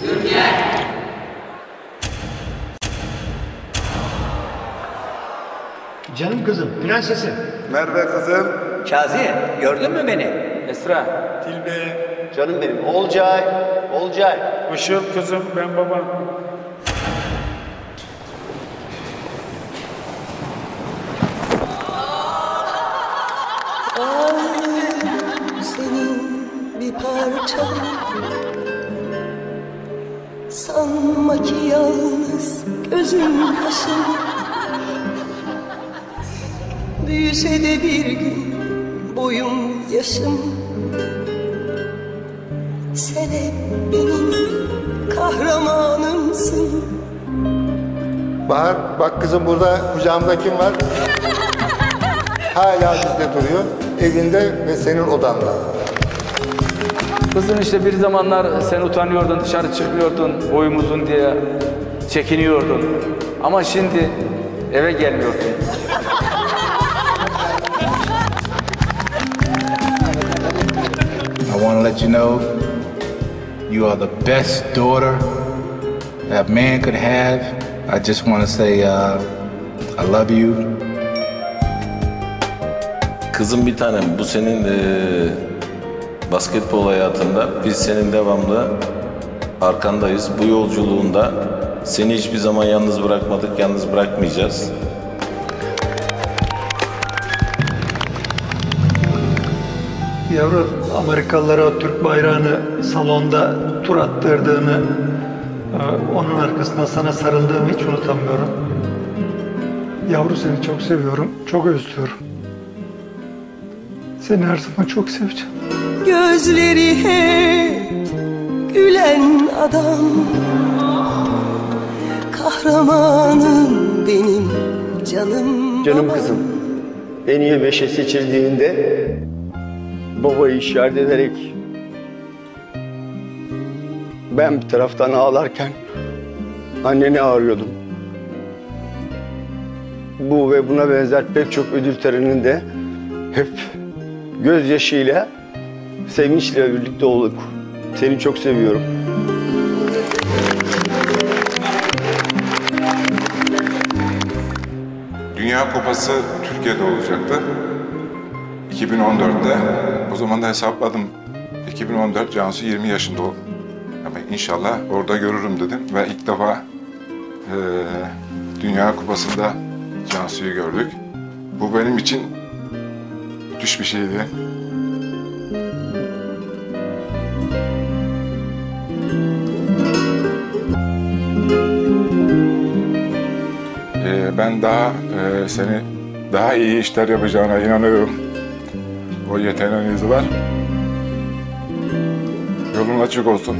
Türkiye. Canım kızım, prensesim. Merve kızım. Kazi, gördün mü beni? Esra. Tilbe. Canım benim, Olcay. Olcay. Işıl kızım, ben baban. senin bir parçan Sanma ki yalnız gözüm kaşın Büyüse de bir gün boyum yaşım Sen hep benim kahramanımsın Bahar bak kızım burada kucağımda kim var? Hala bizde duruyor. Evinde ve senin odanda. Kızım işte bir zamanlar sen utanıyordun, dışarı çıkmıyordun, boyum uzun diye çekiniyordun. Ama şimdi eve gelmiyorsun. I want to let you know you are the best daughter that man could have. I just want to say uh, I love you. Kızım bir tanem bu senin eee, basketbol hayatında biz senin devamlı arkandayız. Bu yolculuğunda seni hiçbir zaman yalnız bırakmadık, yalnız bırakmayacağız. Yavru Amerikalılara Türk bayrağını salonda tur attırdığını, e, onun arkasında sana sarıldığımı hiç unutamıyorum. Yavru seni çok seviyorum, çok özlüyorum. Seni her zaman çok seveceğim. Gözleri hep gülen adam Kahramanım benim canım Canım kızım. En iyi beşe seçildiğinde babayı işaret ederek ben bir taraftan ağlarken anneni ağrıyordum. Bu ve buna benzer pek çok ödül töreninde hep gözyaşıyla, sevinçle birlikte olduk. Seni çok seviyorum. Dünya Kupası Türkiye'de olacaktı. 2014'te. O zaman da hesapladım. 2014 Cansu 20 yaşında ol. Ama inşallah orada görürüm dedim ve ilk defa eee, Dünya Kupası'nda Cansu'yu gördük. Bu benim için müthiş bir şeydi. Eee, ben daha eee, seni daha iyi işler yapacağına inanıyorum. O yeteneğiniz var. Yolun açık olsun.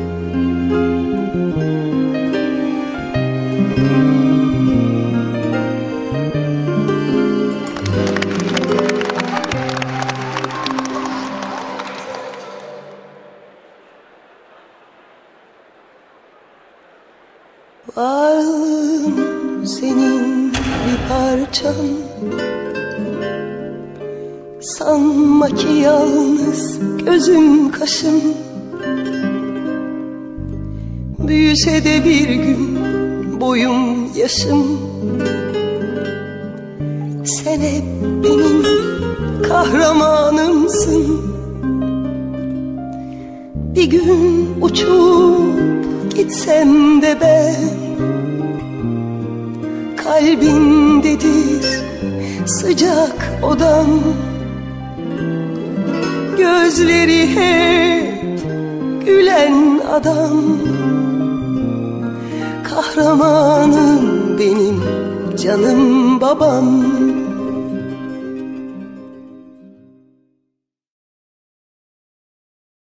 Varlığım senin bir parçan. Sanma ki yalnız gözüm kaşım Büyüse de bir gün boyum yaşım. Sen hep benim kahramanımsın. Bir gün uçup gitsem de ben Kalbindedir sıcak odam. Gözleri hep gülen adam. Kahramanım benim canım babam